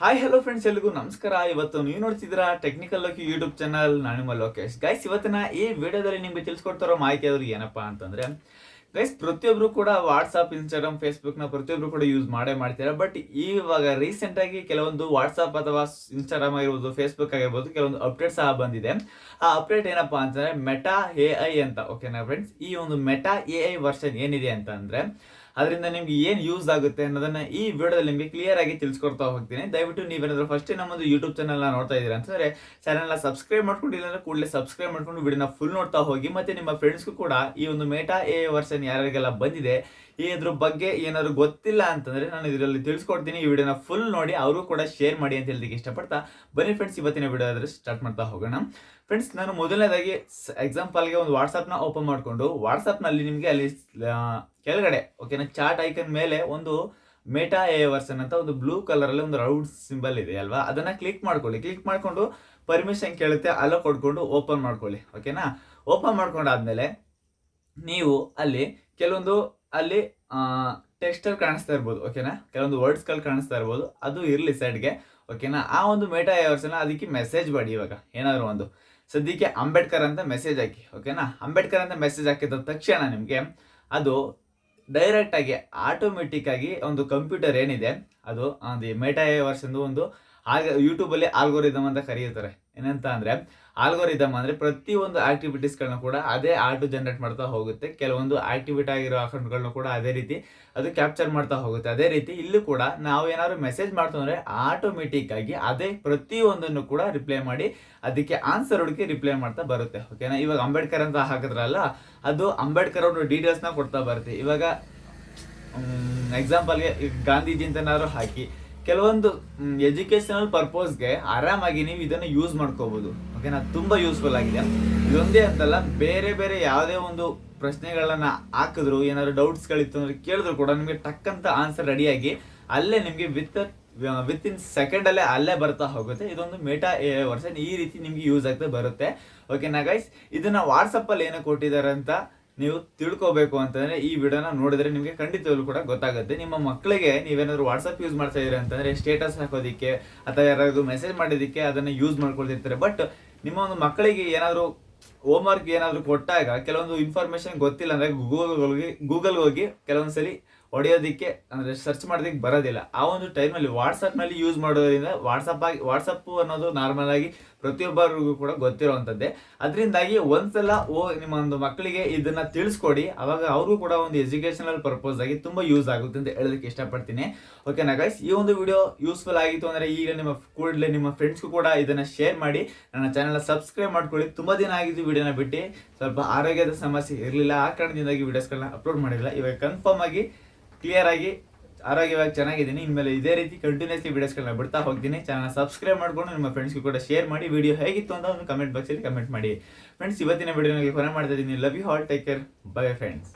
Hi hello friends ಎಲ್ರಿಗೂ ನಮಸ್ಕಾರ. ಇವತ್ತು ನೀವು ನೋಡ್ತಿದ್ದೀರಾ ಟೆಕ್ನಿಕಲ್ ಲೋಕಿ ಯೂಟ್ಯೂಬ್ ಚಾನಲ್ ನಿಮ್ಮ ಲೋಕೇಶ್. ಗೈಸ್ ಇವತ್ತಿನ ಈ ವಿಡಿಯೋದಲ್ಲಿ ನಿಮ್ಗೆ ತಿಳಿಸ್ಕೊಡ್ತಾರೋ ಮಾಹಿತಿ ಅವ್ರಿಗೆ ಏನಪ್ಪಾ ಅಂತಂದ್ರೆ ಗೈಸ್ ಪ್ರತಿಯೊಬ್ರು ಕೂಡ ವಾಟ್ಸಾಪ್ ಇನ್ಸ್ಟಾಗ್ರಾಮ್ ಫೇಸ್ಬುಕ್ನ ಪ್ರತಿಯೊಬ್ರು ಕೂಡ ಯೂಸ್ ಮಾಡೇ ಮಾಡ್ತಾರೆ? ಬಟ್ ಇವಾಗ ರೀಸೆಂಟ್ ಆಗಿ ಕೆಲವೊಂದು ವಾಟ್ಸಾಪ್ ಅಥವಾ ಇನ್ಸ್ಟಾಗ್ರಾಮ್ ಆಗಿರ್ಬೋದು ಫೇಸ್ಬುಕ್ ಆಗಿರ್ಬೋದು ಕೆಲವೊಂದು ಅಪ್ಡೇಟ್ ಸಹ ಬಂದಿದೆ. ಆ ಅಪ್ಡೇಟ್ ಏನಪ್ಪಾ ಅಂತಂದ್ರೆ ಮೆಟಾ ಎ ಐ ಅಂತ. ಓಕೆನಾ ಫ್ರೆಂಡ್ಸ್ ಈ ಒಂದು ಮೆಟಾ ಎ ಐ ವರ್ಷನ್ ಏನಿದೆ ಅಂತ ಅಂದ್ರೆ ಅದರಿಂದ ನಿಮ್ಗೆ ಏನು ಯೂಸ್ ಆಗುತ್ತೆ ಅನ್ನೋದನ್ನ ಈ ವಿಡಿಯೋದಲ್ಲಿ ನಿಮಗೆ ಕ್ಲಿಯರ್ ಆಗಿ ತಿಳಿಸ್ಕೊಡ್ತಾ ಹೋಗ್ತೀನಿ. ದಯವಿಟ್ಟು ನೀವೇನಾದ್ರೂ ಫಸ್ಟ್ ನಮ್ಮದು ಯೂಟ್ಯೂಬ್ ಚಾನಲ್ ನೋಡ್ತಾ ಇದ್ದೀರಾ ಅಂತಂದ್ರೆ ಚಾನಲ್ನ ಸಬ್ಸ್ಕ್ರೈಬ್ ಮಾಡ್ಕೊಂಡಿಲ್ಲ ಅಂದ್ರೆ ಕೂಡಲೇ ಸಬ್ಸ್ಕ್ರೈಬ್ ಮಾಡ್ಕೊಂಡು ವಿಡಿಯೋನ ಫುಲ್ ನೋಡ್ತಾ ಹೋಗಿ. ಮತ್ತೆ ನಿಮ್ಮ ಫ್ರೆಂಡ್ಸ್ಗೂ ಕೂಡ ಈ ಒಂದು ಮೇಟಾ ಎ ವರ್ಷನ್ ಯಾರಿಗೆಲ್ಲ ಬಂದಿದೆ, ಈ ಇದ್ರ ಬಗ್ಗೆ ಏನಾದ್ರು ಗೊತ್ತಿಲ್ಲ ಅಂತಂದ್ರೆ ನಾನು ಇದರಲ್ಲಿ ತಿಳಿಸ್ಕೊಡ್ತೀನಿ. ಈ ವಿಡಿಯೋನ ಫುಲ್ ನೋಡಿ ಅವರು ಕೂಡ ಶೇರ್ ಮಾಡಿ ಅಂತ ಹೇಳಲಿಕ್ಕೆ ಇಷ್ಟಪಡ್ತಾ, ಬನ್ನಿ ಫ್ರೆಂಡ್ಸ್ ಇವತ್ತಿನ ವಿಡಿಯೋ ಸ್ಟಾರ್ಟ್ ಮಾಡ್ತಾ ಹೋಗೋಣ. ಫ್ರೆಂಡ್ಸ್ ನಾನು ಮೊದಲನೇದಾಗಿ ಎಕ್ಸಾಂಪಲ್ಗೆ ಒಂದು ವಾಟ್ಸಪ್ನ ಓಪನ್ ಮಾಡಿಕೊಂಡು ವಾಟ್ಸಪ್ನಲ್ಲಿ ನಿಮಗೆ ಅಲ್ಲಿ ಕೆಳಗಡೆ ಓಕೆನಾ ಚಾಟ್ ಐಕನ್ ಮೇಲೆ ಒಂದು ಮೇಟಾ ಎ ವರ್ಸನ್ ಅಂತ ಒಂದು ಬ್ಲೂ ಕಲರ್ ಅಲ್ಲಿ ಒಂದು ರೌಡ್ ಸಿಂಬಲ್ ಇದೆ, ಅಲ್ವಾ? ಅದನ್ನ ಕ್ಲಿಕ್ ಮಾಡ್ಕೊಳ್ಳಿ. ಕ್ಲಿಕ್ ಮಾಡ್ಕೊಂಡು ಪರ್ಮಿಷನ್ ಕೇಳುತ್ತೆ ಅಲ್ಲ ಕೊಡ್ಕೊಂಡು ಓಪನ್ ಮಾಡ್ಕೊಳ್ಳಿ ಓಕೆನಾ ಓಪನ್ ಮಾಡ್ಕೊಂಡಾದ್ಮೇಲೆ ನೀವು ಅಲ್ಲಿ ಕೆಲವೊಂದು ಅಲ್ಲಿ ಟೆಕ್ಸ್ಟರ್ ಕಾಣಿಸ್ತಾ ಇರ್ಬೋದು ಓಕೆನಾ ಕೆಲವೊಂದು ವರ್ಡ್ಸ್ಗಳು ಕಾಣಿಸ್ತಾ ಇರ್ಬೋದು, ಅದು ಇರಲಿ ಸೈಡ್ಗೆ ಓಕೆನಾ ಆ ಒಂದು ಮೇಟಾ ಎವರ್ಸನ್ನ ಅದಕ್ಕೆ ಮೆಸೇಜ್ ಮಾಡಿ ಇವಾಗ, ಏನಾದರೂ ಒಂದು. ಸದ್ಯಕ್ಕೆ ಅಂಬೇಡ್ಕರ್ ಅಂತ ಮೆಸೇಜ್ ಹಾಕಿ ಓಕೆನಾ ಅಂಬೇಡ್ಕರ್ ಅಂತ ಮೆಸೇಜ್ ಹಾಕಿದ ತಕ್ಷಣ ನಿಮಗೆ ಅದು ಡೈರೆಕ್ಟ್ ಆಗಿ ಆಟೋಮೆಟಿಕ್ ಆಗಿ ಒಂದು ಕಂಪ್ಯೂಟರ್ ಏನಿದೆ, ಅದು ಅದು ವರ್ಸ್ ಎಂದು ಒಂದು ಆಗ ಯೂಟ್ಯೂಬಲ್ಲಿ ಆಲ್ಗೋರಿದಮ್ ಅಂತ ಕರೀತಾರೆ. ಏನಂತ ಅಂದರೆ ಆಲ್ಗೋರಿದಮ್ ಅಂದ್ರೆ ಪ್ರತಿ ಒಂದು ಆಕ್ಟಿವಿಟೀಸ್ಗಳನ್ನ ಕೂಡ ಅದೇ ಆಟೋ ಜನರೇಟ್ ಮಾಡ್ತಾ ಹೋಗುತ್ತೆ. ಕೆಲವೊಂದು ಆಕ್ಟಿವಿಟಿ ಆಗಿರೋ ಅಕೌಂಟ್ಗಳನ್ನ ಕೂಡ ಅದೇ ರೀತಿ ಅದು ಕ್ಯಾಪ್ಚರ್ ಮಾಡ್ತಾ ಹೋಗುತ್ತೆ. ಅದೇ ರೀತಿ ಇಲ್ಲೂ ಕೂಡ ನಾವು ಏನಾದ್ರು ಮೆಸೇಜ್ ಮಾಡ್ತಂದ್ರೆ ಆಟೋಮೆಟಿಕ್ ಆಗಿ ಅದೇ ಪ್ರತಿಯೊಂದನ್ನು ಕೂಡ ರಿಪ್ಲೈ ಮಾಡಿ ಅದಕ್ಕೆ ಆನ್ಸರ್ ಹುಡುಕಿ ರಿಪ್ಲೈ ಮಾಡ್ತಾ ಬರುತ್ತೆ. ಓಕೆನಾ ಇವಾಗ ಅಂಬೇಡ್ಕರ್ ಅಂತ ಹಾಕಿದ್ರಲ್ಲ, ಅದು ಅಂಬೇಡ್ಕರ್ ಅವ್ರ ಡೀಟೇಲ್ಸ್ನ ಕೊಡ್ತಾ ಬರುತ್ತೆ. ಇವಾಗ ಎಕ್ಸಾಂಪಲ್ಗೆ ಗಾಂಧೀಜಿ ಅಂತನಾದ್ರು ಹಾಕಿ ಕೆಲವೊಂದು ಎಜುಕೇಶನಲ್ ಪರ್ಪೋಸ್ಗೆ ಆರಾಮಾಗಿ ನೀವು ಇದನ್ನು ಯೂಸ್ ಮಾಡ್ಕೋಬೋದು. ಓಕೆನಾ ತುಂಬ ಯೂಸ್ಫುಲ್ ಆಗಿದೆ. ಇದೊಂದೇ ಅಂತಲ್ಲ, ಬೇರೆ ಬೇರೆ ಯಾವುದೇ ಒಂದು ಪ್ರಶ್ನೆಗಳನ್ನ ಹಾಕಿದ್ರು, ಏನಾದ್ರು ಡೌಟ್ಸ್ಗಳಿತ್ತು ಅಂದ್ರೆ ಕೇಳಿದ್ರು ಕೂಡ ನಿಮಗೆ ಟಕ್ಕಂತ ಆನ್ಸರ್ ರೆಡಿಯಾಗಿ ಅಲ್ಲೇ ನಿಮಗೆ ವಿತ್ ವಿತ್ ಇನ್ ಸೆಕೆಂಡ್ ಅಲ್ಲೇ ಬರ್ತಾ ಹೋಗುತ್ತೆ. ಇದೊಂದು ಮೇಟಾ ಎ ವರ್ಷನ್ ಈ ರೀತಿ ನಿಮ್ಗೆ ಯೂಸ್ ಆಗ್ತಾ ಬರುತ್ತೆ. ಓಕೆನಾ ಗೈಸ್ ಇದನ್ನ ವಾಟ್ಸಪ್ ಅಲ್ಲಿ ಏನೋ ಕೊಟ್ಟಿದ್ದಾರೆ ಅಂತ ನೀವು ತಿಳ್ಕೊಬೇಕು ಅಂತಂದ್ರೆ ಈ ವಿಡಿಯೋನ ನೋಡಿದ್ರೆ ನಿಮಗೆ ಖಂಡಿತವಾಗ್ಲೂ ಕೂಡ ಗೊತ್ತಾಗುತ್ತೆ. ನಿಮ್ಮ ಮಕ್ಕಳಿಗೆ ನೀವೇನಾದ್ರು ವಾಟ್ಸಪ್ ಯೂಸ್ ಮಾಡ್ತಾ ಇದ್ದೀರಾ ಅಂತಂದ್ರೆ ಸ್ಟೇಟಸ್ ಹಾಕೋದಿಕ್ಕೆ ಅಥವಾ ಯಾರಾದ್ರೂ ಮೆಸೇಜ್ ಮಾಡಿದಕ್ಕೆ ಅದನ್ನ ಯೂಸ್ ಮಾಡ್ಕೊಳ್ತಿರ್ತಾರೆ. ಬಟ್ ನಿಮ್ಮ ಒಂದು ಮಕ್ಕಳಿಗೆ ಏನಾದರೂ ಹೋಮ್ ವರ್ಕ್ ಏನಾದ್ರು ಕೊಟ್ಟಾಗ ಕೆಲವೊಂದು ಇನ್ಫಾರ್ಮೇಷನ್ ಗೊತ್ತಿಲ್ಲ ಅಂದ್ರೆ ಗೂಗಲ್ ಹೋಗಿ ಗೂಗಲ್ ಹೋಗಿ ಕೆಲವೊಂದ್ಸಲಿ ಹೊಡೆಯೋದಿಕ್ಕೆ, ಅಂದರೆ ಸರ್ಚ್ ಮಾಡೋದಕ್ಕೆ ಬರೋದಿಲ್ಲ. ಆ ಒಂದು ಟೈಮಲ್ಲಿ ವಾಟ್ಸಪ್ನಲ್ಲಿ ಯೂಸ್ ಮಾಡೋದರಿಂದ ವಾಟ್ಸಪ್ ಆಗಿ ವಾಟ್ಸಪ್ ಅನ್ನೋದು ನಾರ್ಮಲ್ ಆಗಿ ಪ್ರತಿಯೊಬ್ಬರಿಗೂ ಕೂಡ ಗೊತ್ತಿರುವಂಥದ್ದೇ. ಅದರಿಂದಾಗಿ ಒಂದ್ಸಲ ಓ, ನಿಮ್ಮ ಒಂದು ಮಕ್ಕಳಿಗೆ ಇದನ್ನ ತಿಳಿಸ್ಕೊಡಿ. ಅವಾಗ ಅವರು ಕೂಡ ಒಂದು ಎಜುಕೇಶನಲ್ ಪರ್ಪಸ್ ಆಗಿ ತುಂಬ ಯೂಸ್ ಆಗುತ್ತೆ ಅಂತ ಹೇಳೋದಕ್ಕೆ ಇಷ್ಟಪಡ್ತೀನಿ. ಓಕೆನಾ ಗೈಸ್ ಈ ಒಂದು ವಿಡಿಯೋ ಯೂಸ್ಫುಲ್ ಆಗಿತ್ತು ಅಂದರೆ ಈಗ ನಿಮ್ಮ ಕೂಡಲೇ ನಿಮ್ಮ ಫ್ರೆಂಡ್ಸ್ಗೂ ಕೂಡ ಇದನ್ನು ಶೇರ್ ಮಾಡಿ. ನನ್ನ ಚಾನಲ್ ಸಬ್ಸ್ಕ್ರೈಬ್ ಮಾಡ್ಕೊಳ್ಳಿ. ತುಂಬ ದಿನ ಆಗಿದ್ದು ವಿಡಿಯೋನ ಬಿಟ್ಟು. ಸ್ವಲ್ಪ ಆರೋಗ್ಯದ ಸಮಸ್ಯೆ ಇರಲಿಲ್ಲ. ಆ ಕಾರಣದಿಂದಾಗಿ ವಿಡಿಯೋಸ್ಗಳನ್ನ ಅಪ್ಲೋಡ್ ಮಾಡಿಲ್ಲ. ಇವಾಗ ಕನ್ಫರ್ಮ್ ಆಗಿ ಕ್ಲಿಯರ್ ಆಗಿ ಆರೋಗ್ಯವಾಗಿ ಚೆನ್ನಾಗಿದ್ದೀನಿ. ಇನ್ಮೇಲೆ ಇದೇ ರೀತಿ ಕಂಟಿನ್ಯೂಸ್ಲಿ ವಿಡಿಯೋಸ್ಗಳನ್ನ ಬಿಡ್ತಾ ಹೋಗ್ತೀನಿ. ಚಾನಲ್ ಸಬ್ಸ್ಕ್ರೈಬ್ ಮಾಡ್ಕೊಂಡು ನಿಮ್ಮ ಫ್ರೆಂಡ್ಸ್ಗೂ ಕೂಡ ಶೇರ್ ಮಾಡಿ. ವಿಡಿಯೋ ಹೇಗಿತ್ತು ಅಂತ ಒಂದು ಕಮೆಂಟ್ ಬಾಕ್ಸಲ್ಲಿ ಕಮೆಂಟ್ ಮಾಡಿ. ಫ್ರೆಂಡ್ಸ್ ಇವತ್ತಿನ ವಿಡಿಯೋನಲ್ಲಿ ಕೊನೆ ಮಾಡ್ತಾ ಇದ್ದೀನಿ. Love you all take care bye friends